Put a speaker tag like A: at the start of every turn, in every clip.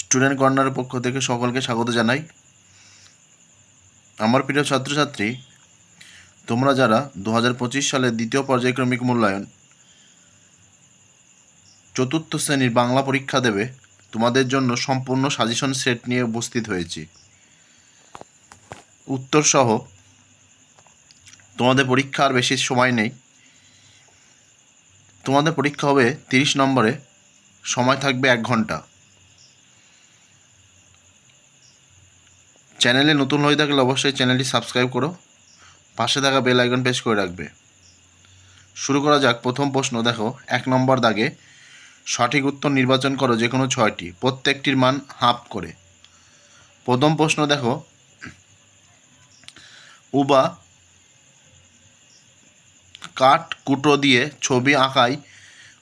A: Student কর্নারের পক্ষ থেকে সকলকে স্বাগত জানাই। আমার প্রিয় ছাত্রছাত্রী, তোমরা যারা দু হাজার সালের দ্বিতীয় পর্যায়ক্রমিক মূল্যায়ন চতুর্থ শ্রেণির বাংলা পরীক্ষা দেবে, তোমাদের জন্য সম্পূর্ণ সাজেশন সেট নিয়ে উপস্থিত হয়েছি। উত্তর সহ তোমাদের পরীক্ষা আর বেশি সময় নেই। তোমাদের পরীক্ষা হবে তিরিশ নম্বরে, সময় থাকবে এক ঘণ্টা। চ্যানেলে নতুন হয়ে থাকলে অবশ্যই চ্যানেলটি সাবস্ক্রাইব করো। পাশে থাকা বেল আইকন প্রেস করে রাখবে। শুরু করা যাক। প্রথম প্রশ্ন, দেখো, এক নম্বর দাগে সঠিক উত্তর নির্বাচন করো যে কোনো ছয়টি, প্রত্যেকটির মান হাফ করে। প্রথম প্রশ্ন, দেখো, উবা কাঠ কুটো দিয়ে ছবি আঁকায়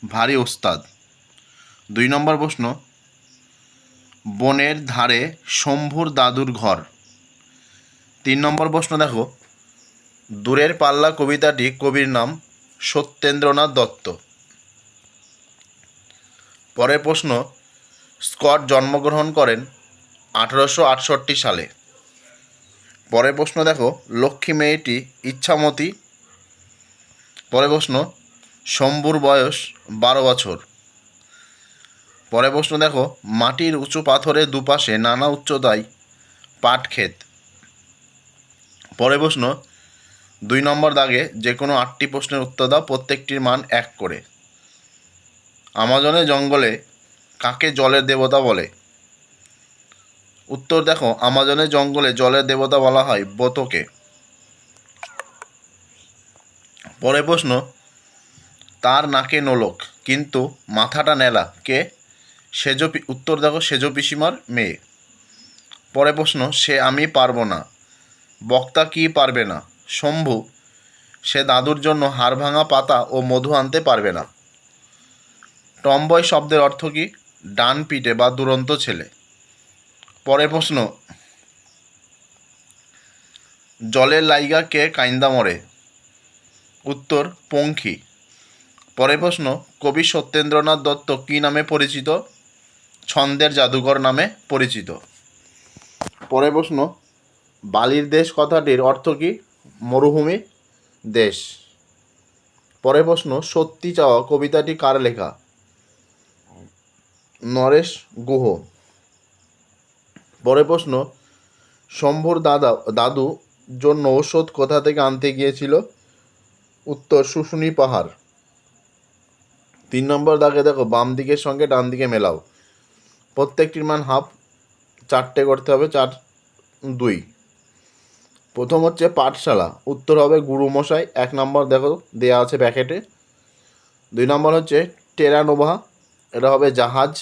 A: ভারী ওস্তাদ। দুই নম্বর প্রশ্ন, বনের ধারে শম্ভুর দাদুর ঘর। তিন নম্বর প্রশ্ন দেখো। দূরের পাল্লা কবিতাটি কবির নাম সত্যেন্দ্রনাথ দত্ত। পরের প্রশ্ন, স্কট জন্মগ্রহণ করেন আঠারোশো আটষট্টি সালে। পরের প্রশ্ন দেখো, লক্ষ্মী মেয়েটি ইচ্ছামতি। পরের প্রশ্ন, শম্ভুর বয়স বারো বছর। পরের প্রশ্ন দেখো, মাটির উঁচু পাথরের দুপাশে নানা উচ্চতায় পাট পরে প্রশ্ন, দুই নম্বর দাগে যে কোনো আটটি প্রশ্নের উত্তর দাও, প্রত্যেকটির মান এক করে। আমাজনের জঙ্গলে কাকে জলের দেবতা বলে? উত্তর দেখো আমাজনের জঙ্গলে জলের দেবতা বলা হয় বোতকে। পরে প্রশ্ন, তার নাকে নোলক, কিন্তু মাথাটা নেলা, কে? সেজ উত্তর দেখো, সেজ পিসিমার মেয়ে। পরে প্রশ্ন, সে আমি পারব না। বক্তা কি পারবে না? শম্ভু, সে দাদুর জন্য হাড় ভাঙা পাতা ও মধু আনতে পারবে না। টম্বয় শব্দের অর্থ কি? ডান পিঠে বা দুরন্ত ছেলে। পরের প্রশ্ন জলের লাইগা কে কাইন্দা মরে? উত্তর, পঙ্খী। পরের প্রশ্ন, কবি সত্যেন্দ্রনাথ দত্ত কী নামে পরিচিত? ছন্দের জাদুঘর নামে পরিচিত। পরের প্রশ্ন বালির দেশ কথাটির অর্থ কী? মরুভূমি দেশ। পরের প্রশ্ন, সত্যি চাওয়া কবিতাটি কার লেখা? নরেশ গুহ। পরের প্রশ্ন, শম্ভুর দাদা, দাদু জন্য ঔষধ কোথা থেকে আনতে গিয়েছিল? উত্তর, শুশুনি পাহাড়। তিন নম্বর দাগে দেখো, বাম দিকের সঙ্গে ডান দিকে মেলাও। প্রত্যেকটির মান হাফ, চারটে করতে হবে, চার, দুই। প্রথম হচ্ছে পাঠশালা, উত্তর হবে গুরুমশাই, এক নম্বর দেখো দেয়া আছে প্যাকেটে। দুই নম্বর হচ্ছে টেরানোভা, এটা হবে জাহাজ।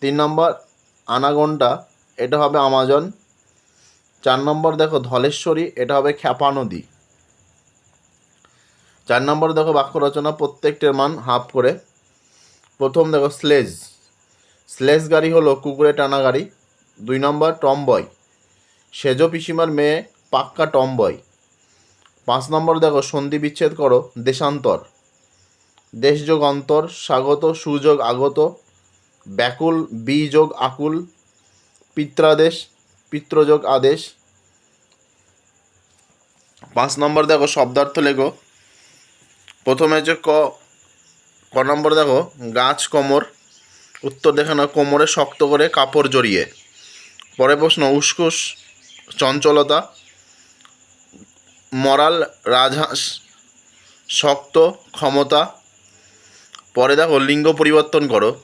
A: তিন নম্বর আনাগন্ডা, এটা হবে আমাজন। চার নম্বর দেখো ধলেশ্বরী, এটা হবে খ্যাপা নদী। চার নম্বর দেখো বাক্য রচনা প্রত্যেকটির মান হাফ করে। প্রথম দেখো স্লেজ। স্লেজ গাড়ি হলো কুকুরে টানা গাড়ি। দুই নম্বর টমবয়। সেজ পিসিমার মেয়ে পাক্কা টমবয়। পাঁচ নম্বর দেখো, সন্ধি বিচ্ছেদ করো, দেশান্তর। দেশযোগ অন্তর, স্বাগত, সুযোগ আগত, ব্যাকুল বিযোগ আকুল, পিত্রাদেশ, পিত্রযোগ আদেশ। পাঁচ নম্বর দেখো, শব্দার্থ লেখো। প্রথমে যে ক ক নম্বর দেখো, গাছ কোমর। উত্তর দেখে না কোমরে শক্ত করে কাপড় জড়িয়ে। পরে প্রশ্ন উস্কুস চঞ্চলতা, মরাল রাজহাঁস, শক্ত ক্ষমতা। পরে দেখো, লিঙ্গ পরিবর্তন করো।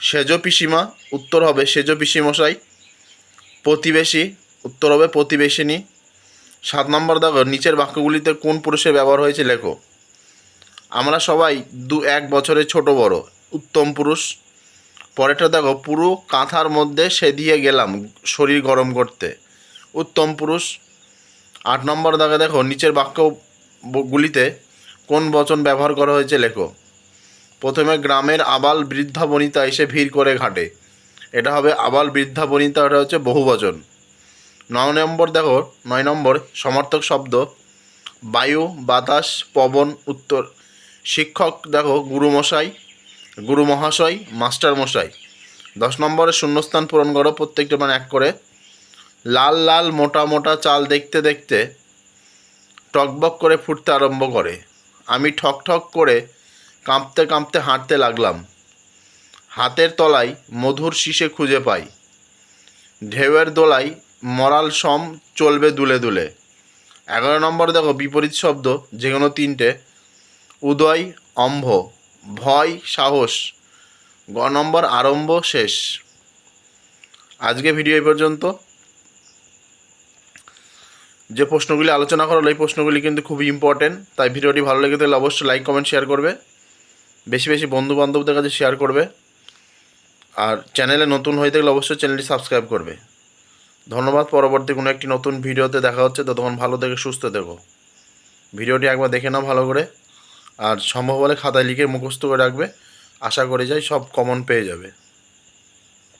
A: সেজ পিসিমা, উত্তর হবে সেজ পিসিমশাই। প্রতিবেশী, উত্তর হবে প্রতিবেশিনী। সাত নম্বর দেখো, নিচের বাক্যগুলিতে কোন পুরুষের ব্যবহার হয়েছে লেখো। আমরা সবাই দু এক বছরের ছোট বড়, উত্তম পুরুষ পরেরটা দেখো, পুরো কাঁথার মধ্যে সে দিয়ে গেলাম শরীর গরম করতে। উত্তম পুরুষ। আট নম্বর দাগে দেখো, নিচের বাক্যগুলিতে কোন বচন ব্যবহার করা হয়েছে লেখো। প্রথমে গ্রামের আবাল বৃদ্ধা বনিতা এসে ভিড় করে ঘাটে। এটা হবে আবাল বৃদ্ধা বনিতা, এটা হচ্ছে বহুবচন নয় নম্বর দেখো, নয় নম্বর সমার্থক শব্দ। বায়ু, বাতাস, পবন, উত্তর। শিক্ষক দেখো, গুরুমশাই গুরু মহাশয়, মাস্টার মশাই। দশ নম্বরে শূন্যস্থান পূরণ করো, প্রত্যেকটা মানে এক করে। লাল লাল, মোটা মোটা চাল দেখতে দেখতে টকবক করে ফুটতে আরম্ভ করে। আমি ঠক ঠক করে কাঁপতে কাঁপতে হাঁটতে লাগলাম। হাতের তলায় মধুর শীষে খুঁজে পাই। ঢেউয়ের দোলায় মরাল সম চলবে দুলে দুলে। এগারো নম্বর দেখো বিপরীত শব্দ যে কোনো তিনটে। উদয়, অম্ভ। ভয়, সাহস। গ নম্বর আরম্ভ শেষ। আজকে ভিডিও এই পর্যন্ত। যে প্রশ্নগুলি আলোচনা করা এই প্রশ্নগুলি কিন্তু খুবই ইম্পর্টেন্ট তাই ভিডিওটি ভালো লেগে থাকলে অবশ্যই লাইক কমেন্ট শেয়ার করবে। বেশি বেশি বন্ধু বান্ধবদের কাছে শেয়ার করবে। আর চ্যানেলে নতুন হয়ে থাকলে অবশ্যই চ্যানেলটি সাবস্ক্রাইব করবে। ধন্যবাদ, পরবর্তী কোনো একটি নতুন ভিডিওতে দেখা হচ্ছে। ততক্ষণ ভালো থেকে সুস্থ থেকো। ভিডিওটি একবার দেখে নাও ভালো করে। আর সম্ভব হলে খাতায় লিখে মুখস্থ করে রাখবে। আশা করে যাই সব কমন পেয়ে যাবে।